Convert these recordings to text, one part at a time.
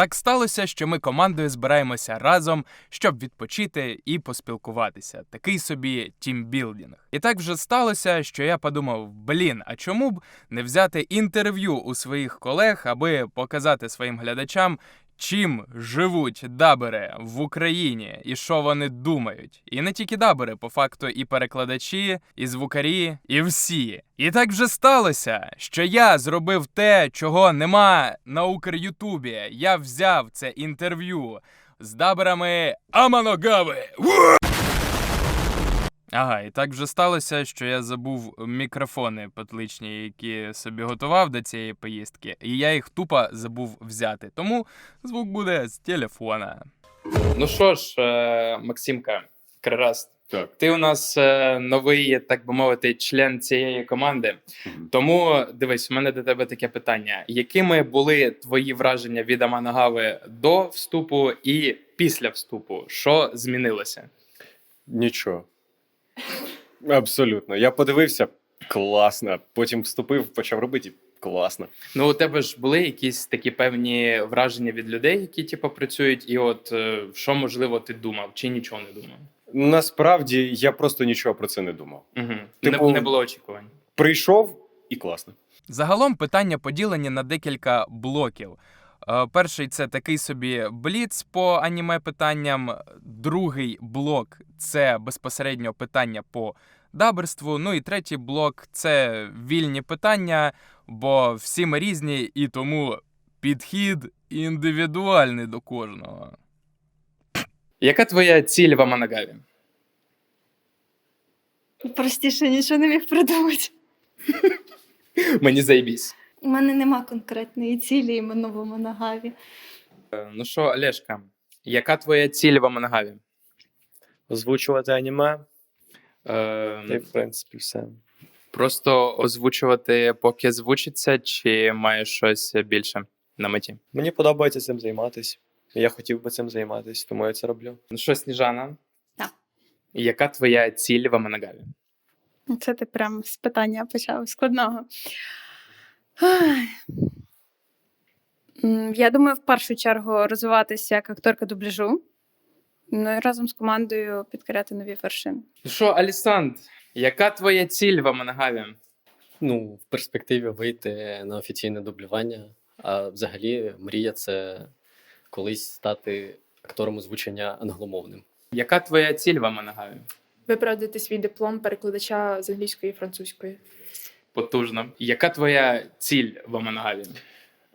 Так сталося, що ми командою збираємося разом, щоб відпочити і поспілкуватися. Такий собі тімбілдінг. І так вже сталося, що я подумав: блін, а чому б не взяти інтерв'ю у своїх колег, аби показати своїм глядачам, чим живуть дабери в Україні і що вони думають. І не тільки дабери, по факту, і перекладачі, і звукарі, і всі. І так вже сталося, що я зробив те, чого нема на Укрютубі. Я взяв це інтерв'ю з даберами Аманогави. Ага, і так вже сталося, що я забув мікрофони петличні, які собі готував до цієї поїздки, і я їх тупо забув взяти. Тому звук буде з телефона. Ну що ж, е, Максимка, Крараст, Так. ти у нас е, новий, так би мовити, член цієї команди. Тому дивись, у мене до тебе таке питання: якими були твої враження від Аманагави до вступу і після вступу? Що змінилося? Нічого. Абсолютно. Я подивився класно. Потім вступив, почав робити класно. Ну, у тебе ж були якісь такі певні враження від людей, які типу, працюють, і от е, що можливо ти думав, чи нічого не думав? Насправді я просто нічого про це не думав. Угу. Типу- Не, не було очікувань. Прийшов і класно. Загалом питання поділені на декілька блоків. Е, Перший це такий собі бліц по аніме питанням. Другий блок це безпосередньо питання по даберству. Ну і третій блок це вільні питання, бо всі ми різні, і тому підхід індивідуальний до кожного. Яка твоя ціль в Аманагаві? Простіше нічого не міг придумати. Мені заєбісь. У мене нема конкретної цілі іменно в Моногаві. Е, Ну що, Олешка, яка твоя ціль в Аманагаві? озвучувати аніме, та й Е, в принципі все. Просто озвучувати, поки звучиться, чи маєш щось більше на меті? Мені подобається цим займатися. Я хотів би цим займатися, тому я це роблю. Ну що, Сніжана? Так. Яка твоя ціль в Аманагаві? Це ти прям з питання почав складного. Я думаю, в першу чергу розвиватися як акторка дубляжу. Ну і разом з командою підкоряти нові вершини. Ну що, Алісанд, яка твоя ціль в Аманагаві? Ну, в перспективі вийти на офіційне дублювання. А взагалі, мрія це колись стати актором озвучення англомовним. Яка твоя ціль в Аманагаві? виправдати свій диплом перекладача з англійської і французької. Потужно. Яка твоя ціль в Аманагаві?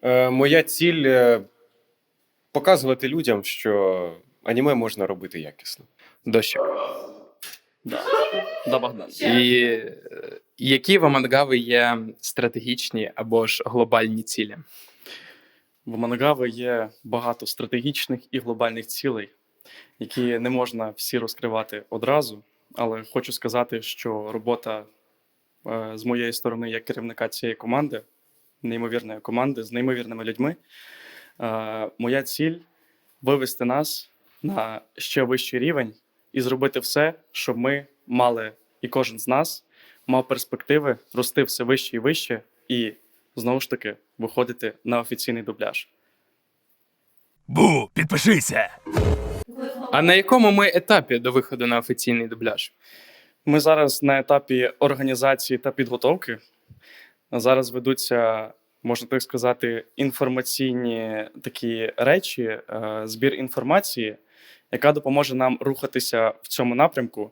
Е, моя ціль е, показувати людям, що аніме можна робити якісно. Дощик. Да. Да, Богдан. І е, які в Аманагаві є стратегічні або ж глобальні цілі? В Мангави є багато стратегічних і глобальних цілей, які не можна всі розкривати одразу. Але хочу сказати, що робота з моєї сторони як керівника цієї команди, неймовірної команди з неймовірними людьми. е, Моя ціль вивести нас на ще вищий рівень і зробити все, щоб ми мали, і кожен з нас мав перспективи рости все вище і вище, і знову ж таки виходити на офіційний дубляж. Бу, підпишися! А на якому ми етапі до виходу на офіційний дубляж? Ми зараз на етапі організації та підготовки. Зараз ведуться, можна так сказати, інформаційні такі речі, е, збір інформації, яка допоможе нам рухатися в цьому напрямку.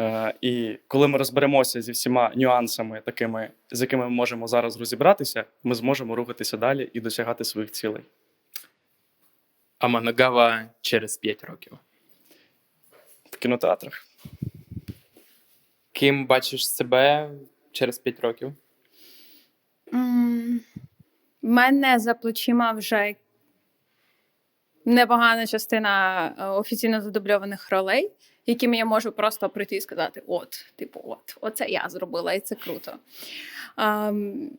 Е, І коли ми розберемося зі всіма нюансами, такими, з якими ми можемо зараз розібратися, ми зможемо рухатися далі і досягати своїх цілей. Аманагава через 5 років. В кінотеатрах. Ким бачиш себе через 5 років? У мене за плечима вже непогана частина е, офіційно задубльованих ролей, якими я можу просто прийти і сказати: от, типу, от, оце я зробила, і це круто. Ем,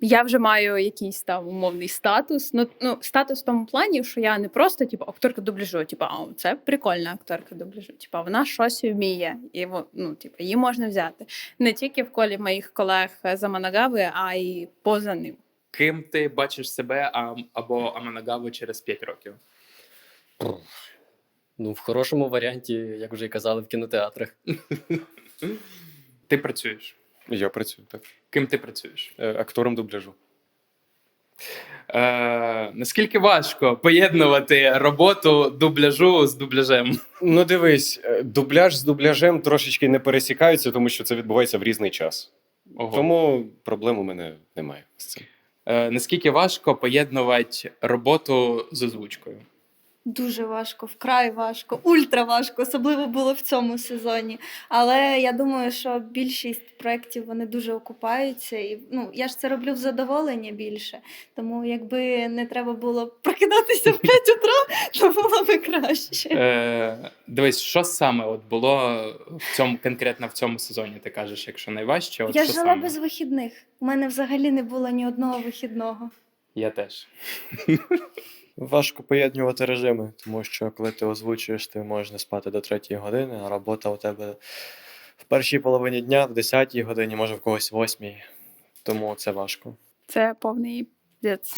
я вже маю якийсь там умовний статус. Ну, ну, статус в тому плані, що я не просто типу, акторка дубляжу, типу, а це прикольна акторка дубляжу. Типу, вона щось вміє, і во- ну, типу, її можна взяти не тільки в колі моїх колег з Аманагави, а й поза ним. Ким ти бачиш себе а, або Аманагаву через 5 років? Ну, в хорошому варіанті, як вже і казали, в кінотеатрах. Ти працюєш. Я працюю так. Ким ти працюєш? Е, Актором дубляжу. Е, наскільки важко поєднувати роботу дубляжу з дубляжем? Ну, дивись, е, дубляж з дубляжем трошечки не пересікаються, тому що це відбувається в різний час. Ого. Тому проблем у мене немає з цим. Е, наскільки важко поєднувати роботу з озвучкою? Дуже важко, вкрай важко, ультра важко, особливо було в цьому сезоні. Але я думаю, що більшість проєктів вони дуже окупаються. І ну, я ж це роблю в задоволення більше. Тому якби не треба було прокидатися в 5 утра, то було би краще. Е, дивись, що саме от було в цьому конкретно в цьому сезоні? Ти кажеш, якщо найважче, от я що жила саме? без вихідних. У мене взагалі не було ні одного вихідного. Я теж. Важко поєднувати режими, тому що коли ти озвучуєш, ти можеш не спати до третьої години, а робота у тебе в першій половині дня, в десятій годині, може в когось восьмій. Тому це важко. Це повний піздець.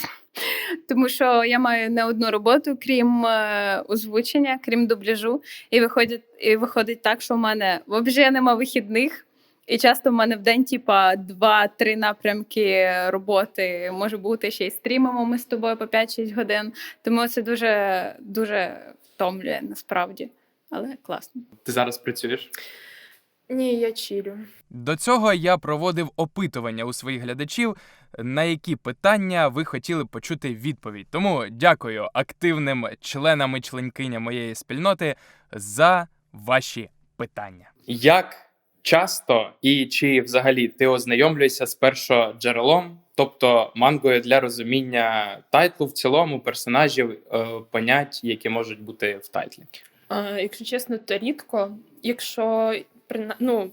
Тому що я маю не одну роботу, крім е, озвучення, крім дубляжу. І виходить, і виходить так, що в мене взагалі нема вихідних. І часто в мене в день, типа, два-три напрямки роботи може бути ще й стрімимо ми з тобою по 5-6 годин. Тому це дуже дуже втомлює насправді. Але класно. Ти зараз працюєш? Ні, я чілю. До цього я проводив опитування у своїх глядачів, на які питання ви хотіли почути відповідь. Тому дякую активним членам і членкиням моєї спільноти за ваші питання. Як часто і чи взагалі ти ознайомлюєшся з першоджерелом, тобто мангою для розуміння тайтлу в цілому, персонажів, е, понять, які можуть бути в тайтлі? Якщо чесно, то рідко. Якщо ну,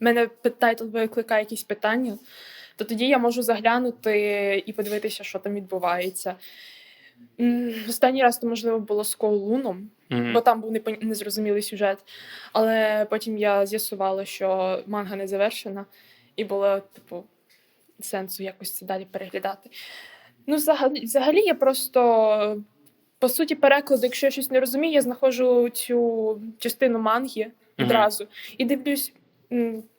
мене тайтл викликає якісь питання, то тоді я можу заглянути і подивитися, що там відбувається. Останній раз то, можливо, було з Коулуном, Мгм. бо там був незрозумілий сюжет. Але потім я з'ясувала, що манга не завершена, і було, типу, сенсу якось це далі переглядати. Ну, взагалі, взагалі я просто, по суті, перекладу, якщо я щось не розумію, я знаходжу цю частину манги відразу і дивлюсь,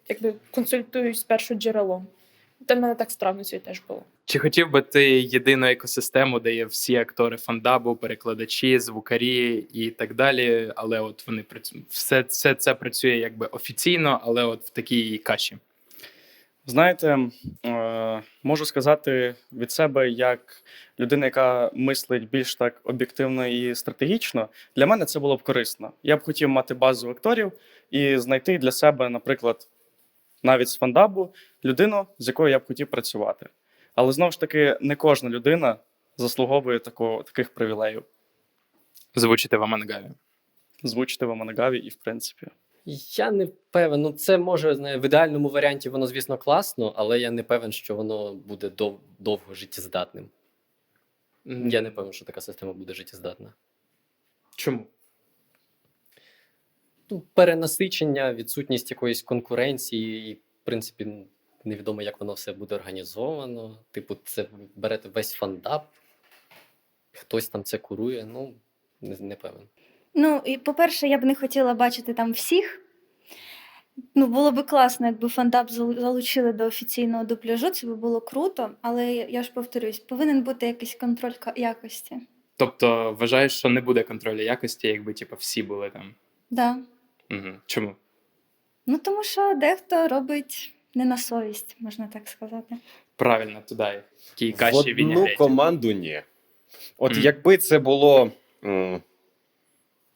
якби консультуюсь з першим джерелом. Та в мене так странно це теж було. Чи хотів би ти єдину екосистему, де є всі актори фандабу, перекладачі, звукарі і так далі, але от вони все, все це працює якби офіційно, але от в такій каші. Знаєте, е, можу сказати від себе, як людина, яка мислить більш так об'єктивно і стратегічно, для мене це було б корисно. Я б хотів мати базу акторів і знайти для себе, наприклад, навіть з фандабу людину, з якою я б хотів працювати. Але знову ж таки, не кожна людина заслуговує такого, таких привілеїв. Звучите в Амангаві. Звучити в Аманагаві і в принципі. Я не певен. Ну, це може в ідеальному варіанті воно, звісно, класно, але я не певен, що воно буде дов- довго життєздатним. Я не певен, що така система буде життєздатна. Чому? Ну, перенасичення, відсутність якоїсь конкуренції, і, в принципі, невідомо, як воно все буде організовано. Типу, це берете весь фандап, хтось там це курує, ну, не, не певен. Ну, і по-перше, я б не хотіла бачити там всіх. Ну, було б класно, якби фандап залучили до офіційного дубляжу, це би було круто, але я ж повторюсь, повинен бути якийсь контроль якості. Тобто вважаєш, що не буде контролю якості, якби типу, всі були там. Да. Угу. Чому? Ну, тому що дехто робить не на совість, можна так сказати. Правильно, туди. Тій В каші одну команду ні. От Мгм. якби це було м,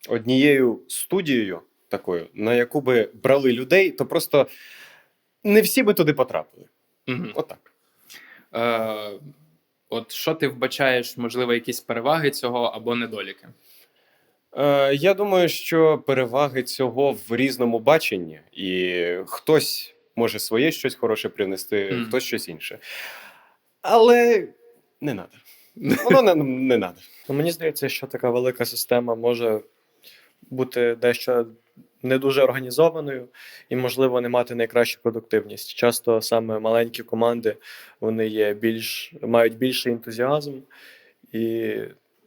однією студією такою, на яку би брали людей, то просто не всі би туди потрапили. Мгм. Отак. Е, от що ти вбачаєш, можливо, якісь переваги цього або недоліки? Е, я думаю, що переваги цього в різному баченні, і хтось може своє щось хороше привнести, Мгм. хтось щось інше. Але не треба. Воно не, не треба. Ну, мені здається, що така велика система може бути дещо не дуже організованою і, можливо, не мати найкращу продуктивність. Часто саме маленькі команди вони є більш мають більший ентузіазм і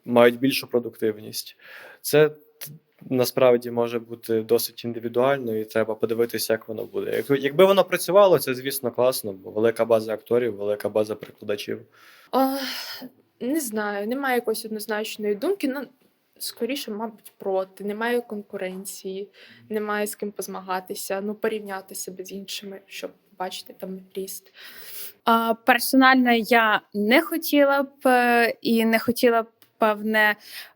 мають більшу продуктивність. Це насправді може бути досить індивідуально, і треба подивитися, як воно буде. Як- Якби воно працювало, це звісно класно, бо велика база акторів, велика база прикладачів. А, не знаю, немає якоїсь однозначної думки. Ну, скоріше, мабуть, проти. Немає конкуренції, немає з ким позмагатися, ну, порівняти себе з іншими, щоб бачити там ріст. А, персонально я не хотіла б е, і не хотіла б, певне,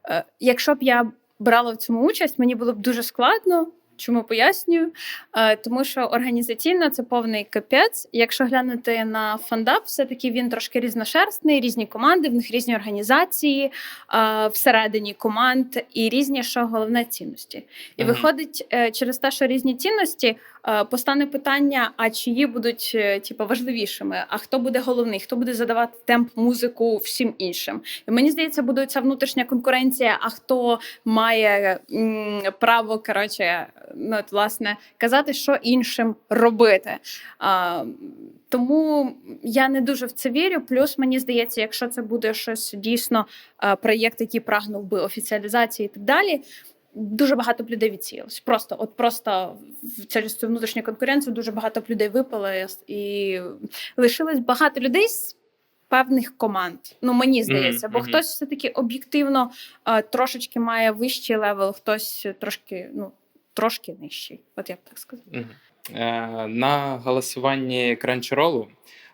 е, якщо б я брала в цьому участь, мені було б дуже складно. Чому пояснюю? Е, Тому що організаційно це повний капець. Якщо глянути на фандап, все-таки він трошки різношерстний, різні команди, в них різні організації е, всередині команд і різні, що головне цінності. І виходить, е, через те, що різні цінності, постане питання: а чиї будуть типу, важливішими? А хто буде головний? Хто буде задавати темп музику всім іншим? І мені здається, буде ця внутрішня конкуренція. А хто має м, право коротше, ну, от, власне, казати, що іншим робити? А, тому я не дуже в це вірю. Плюс мені здається, якщо це буде щось дійсно е, проєкт, який прагнув би офіціалізації і так далі. Дуже багато б людей відсіялось. Просто, от просто через цю внутрішню конкуренцію дуже багато б людей випали і лишилось багато людей з певних команд. Ну мені здається, бо мгм. хтось все таки об'єктивно е, трошечки має вищий левел, хтось трошки, ну трошки нижчий. От я б так сказала. Е, на голосуванні Crunchyroll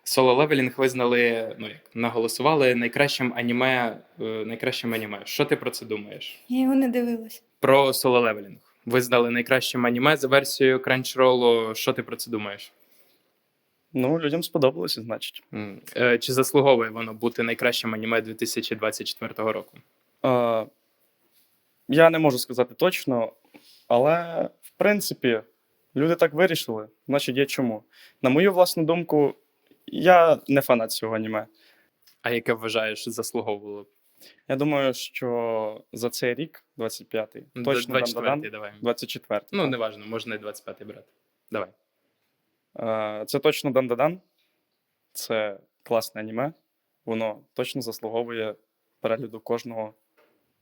Solo Leveling визнали, ну як наголосували найкращим аніме, е, найкращим аніме. Що ти про це думаєш? Я його не дивилась. Про Solo Leveling. Визнали найкращим аніме за версією Crunchyroll. Що ти про це думаєш? Ну, людям сподобалося, значить. Е, Чи заслуговує воно бути найкращим аніме 2024 року? Е, я не можу сказати точно, але в принципі люди так вирішили, значить є чому. На мою власну думку, я не фанат цього аніме. А яке вважаєш заслуговувало? б? Я думаю, що за цей рік, 25-й, Ну, точно 24 дам-дам, давай. 24 Ну, неважно, можна і 25-й брати. Давай. Е, Це точно Дандадан. Це класне аніме. Воно точно заслуговує перегляду кожного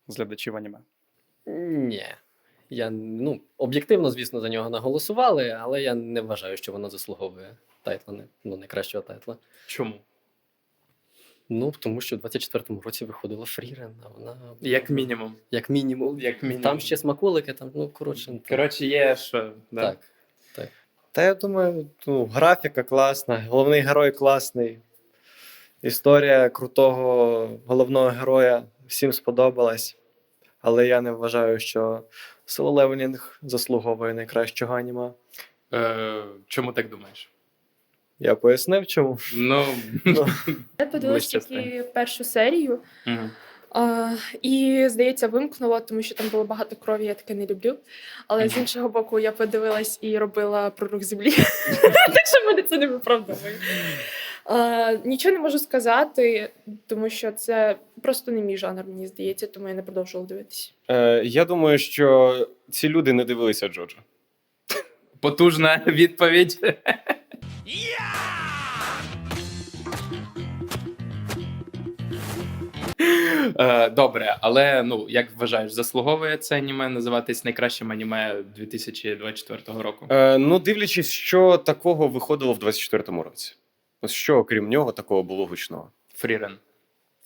з глядачів аніме. Ні. Я, ну, об'єктивно, звісно, за нього наголосували, але я не вважаю, що воно заслуговує тайтла, ну, найкращого тайтла. Чому? Ну, тому що в 24-му році виходила Фрірен, а вона. Як мінімум. Як мінімум. Як мінімум. Там ще смаколики, там, ну, коротше. Коротше, є що. Да? Так. Та я думаю, ну, графіка класна, головний герой класний. Історія крутого головного героя всім сподобалась. Але я не вважаю, що Соло Левелінг заслуговує найкращого аніме. Е, чому так думаєш? Я пояснив, чому. Ну, Ну, Я подивилась Ближче тільки першу серію, мгм. а, і, здається, вимкнула, тому що там було багато крові, я таке не люблю. Але з Мгм. іншого боку, я подивилась і робила прорух землі. Так що мене це не виправдовує. А, Нічого не можу сказати, тому що це просто не мій жанр, мені здається, тому я не продовжувала дивитися. Е, я думаю, що ці люди не дивилися Джоджо. потужна відповідь. Е, Добре, але ну як вважаєш, заслуговує це аніме називатись найкращим аніме 2024 року? Е, ну, дивлячись, що такого виходило в 24-му році. Ось що, окрім нього, такого було гучного. Фрірен.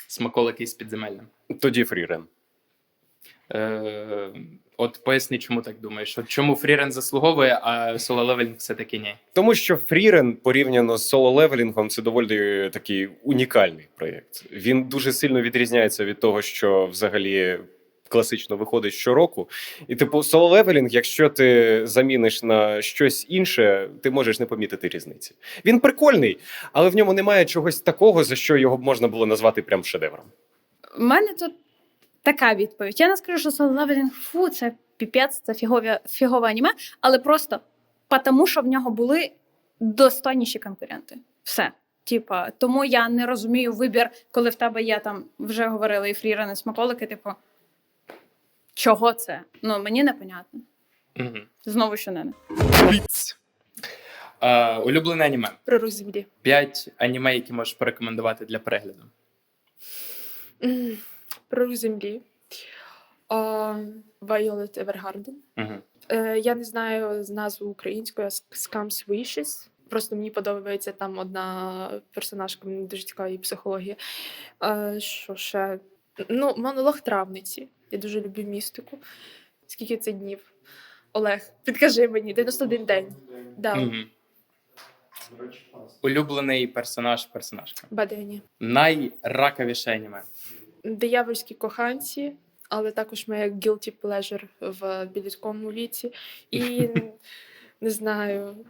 Смаколики з підземелля. Тоді Фрірен. Е, от поясни, чому так думаєш? От чому Фрірен заслуговує, а соло левелінг все-таки ні? Тому що Фрірен порівняно з соло левелінгом це доволі такий унікальний проєкт. Він дуже сильно відрізняється від того, що взагалі класично виходить щороку. І, типу, соло левелінг, якщо ти заміниш на щось інше, ти можеш не помітити різниці. Він прикольний, але в ньому немає чогось такого, за що його б можна було назвати прям шедевром. У мене тут така відповідь. Я не скажу, що Leveling, фу, це піпець, це фігове, фігове аніме, але просто тому, що в нього були достойніші конкуренти. Все. Типа, тому я не розумію вибір, коли в тебе є там, вже говорили і фрірани смаколики, типу, чого це? Ну, мені непонятно. Угу. Знову щонене. Е, улюблене аніме. Пророк. П'ять аніме, які можеш порекомендувати для перегляду. М, Пророк землі. Violet Evergarden. Угу. Е, я не знаю назву українською а Scams Wishes. Просто мені подобається там одна персонажка, мені дуже цікава її психологія. Е, що ще? Ну, монолог травниці. Я дуже люблю містику. Скільки це днів? Олег, підкажи мені, 91 день. Да, Угу. Улюблений персонаж, персонажка. Бадені. Найраковіше аніме. Диявольські коханці, але також моє guilty pleasure в біліткому віці. І не знаю,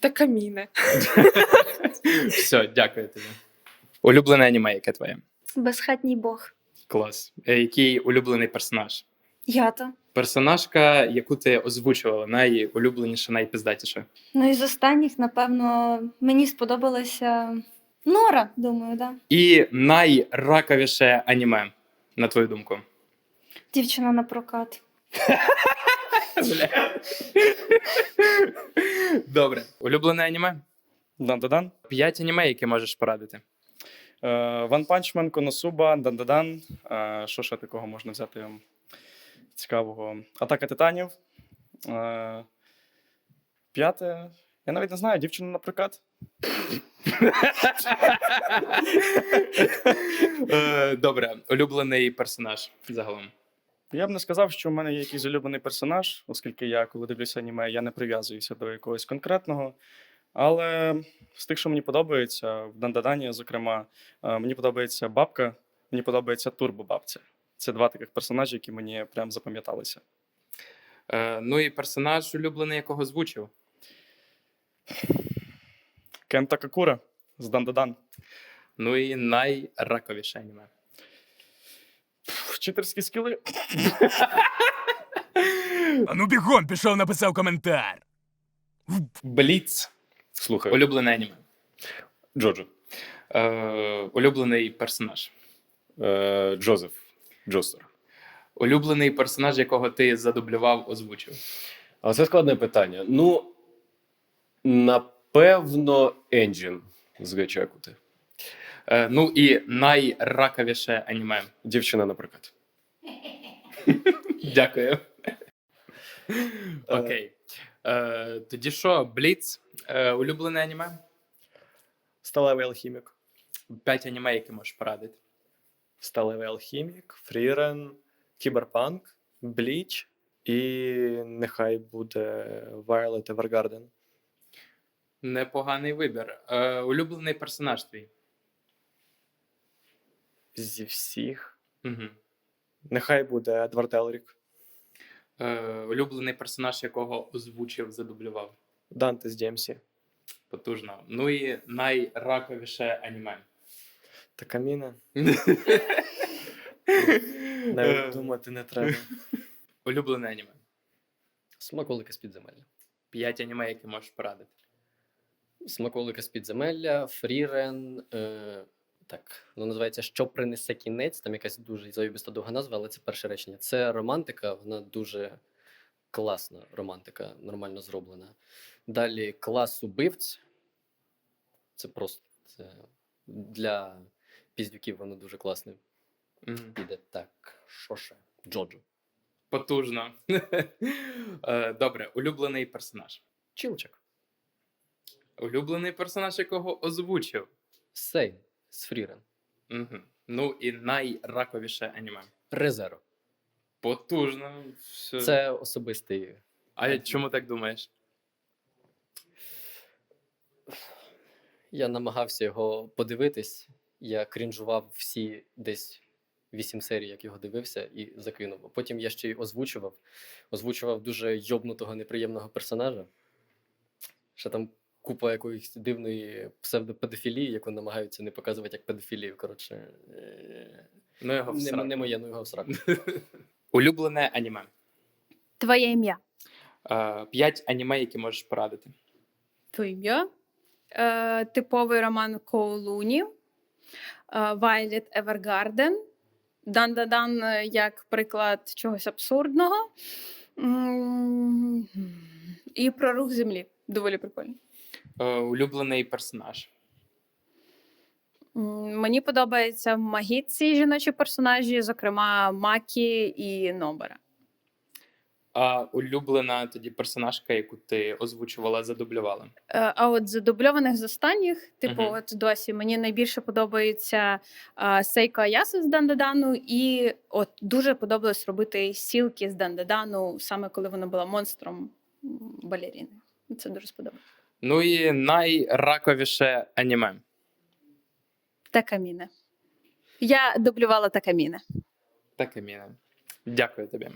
такаміне. Все, дякую тобі. Улюблене аніме, яке твоє? Безхатній Бог. Клас. Е, Який улюблений персонаж? Ята. Персонажка, яку ти озвучувала, найулюбленіша, найпиздатіша. Ну і з останніх, напевно, мені сподобалася Нора, думаю, да. І найраковіше аніме, на твою думку. Дівчина на прокат. Добре. Улюблене аніме? Дан-дан-дан. П'ять аніме, які можеш порадити. Ван Панчмен, Коносуба, Дан-дан-дан. Е, Що ще такого можна взяти цікавого? Атака титанів. Е, П'яте. Я навіть не знаю, дівчина на прокат. Е, Добре, улюблений персонаж загалом. Я б не сказав, що в мене є якийсь улюблений персонаж, оскільки я, коли дивлюся аніме, я не прив'язуюся до якогось конкретного. Але з тих, що мені подобається, в Дандадані, зокрема, е, мені подобається бабка, мені подобається турбобабця. Це два таких персонажі, які мені прям запам'яталися. Е, Ну і персонаж улюблений, якого звучив. Кента Какура з Дандадан. Ну і найраковіше аніме. Вчительські скіли. А ну бігом пішов, написав коментар. Бліц. Слухай, Улюблене аніме. Джоджо. Е, улюблений персонаж. Е, Джозеф. Джостер. Улюблений персонаж, якого ти задублював, озвучив. Але це складне питання. Ну, напевно, Енджін з Гачакути. Е, ну і найраковіше аніме. Дівчина, наприклад. Дякую. Окей. Е, тоді що, Бліц, е, улюблене аніме? Сталевий алхімік. П'ять аніме, які можеш порадити. Сталевий алхімік, Фрірен, Кіберпанк, Бліч і нехай буде Violet Evergarden. Непоганий вибір. Е, улюблений персонаж твій. Зі всіх. Угу. Нехай буде Едвард Елрік, Е, улюблений персонаж, якого озвучив, задублював. Данте з Дємсі. Потужно. Ну і найраковіше аніме. Такаміна. Е, Навіть думати не треба. Улюблене аніме. Смаколики з підземелля. П'ять аніме, які можеш порадити. Смаколики з підземелля, Фрірен. Е, так, воно називається Що принесе кінець. Там якась дуже зайобіста довга назва, але це перше речення. Це романтика, вона дуже класна романтика, нормально зроблена. Далі клас убивць. Це просто це для піздюків воно дуже класне. Мгм. Піде так. Що ще? Джоджо. Потужно. Е, Добре, улюблений персонаж. Чилчик. Улюблений персонаж, якого озвучив. Сейн з Фрірен. Угу. Ну і найраковіше аніме. Резеро. Потужно. Все. Це особистий. А чому так думаєш? Я намагався його подивитись. Я крінжував всі десь вісім серій, як його дивився, і закинув. Потім я ще й озвучував. Озвучував дуже йобнутого неприємного персонажа. Ще там купа якоїсь дивної псевдопедофілії, яку намагаються не показувати як педофілію. Коротше, е, Ну його не, не моє, ну його в сраку. Улюблене аніме. Твоє ім'я. Е, П'ять аніме, які можеш порадити. Твоє ім'я. Е, типовий роман Коулуні. Е, Violet Evergarden. Дан-дан-дан е, як приклад чогось абсурдного. І про рух землі. Доволі прикольно. Улюблений персонаж. Мені подобаються магітці жіночі персонажі, зокрема Макі і Нобера. А улюблена тоді персонажка, яку ти озвучувала, задублювала. Е, А от з дубльованих з останніх, типу, Мгм. от досі мені найбільше подобається а, Сейко Аяса з Дандадану, і от дуже подобалось робити сілки з Дандадану, саме коли вона була монстром балеріни. Це дуже сподобалось. Ну і найраковіше аніме. Такаміне. Я дублювала Такаміне. Так, Еміне. Дякую тобі.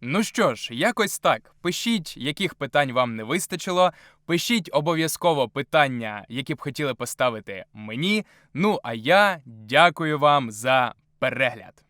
Ну що ж, якось так. Пишіть, яких питань вам не вистачило. Пишіть обов'язково питання, які б хотіли поставити мені. Ну а я дякую вам за перегляд.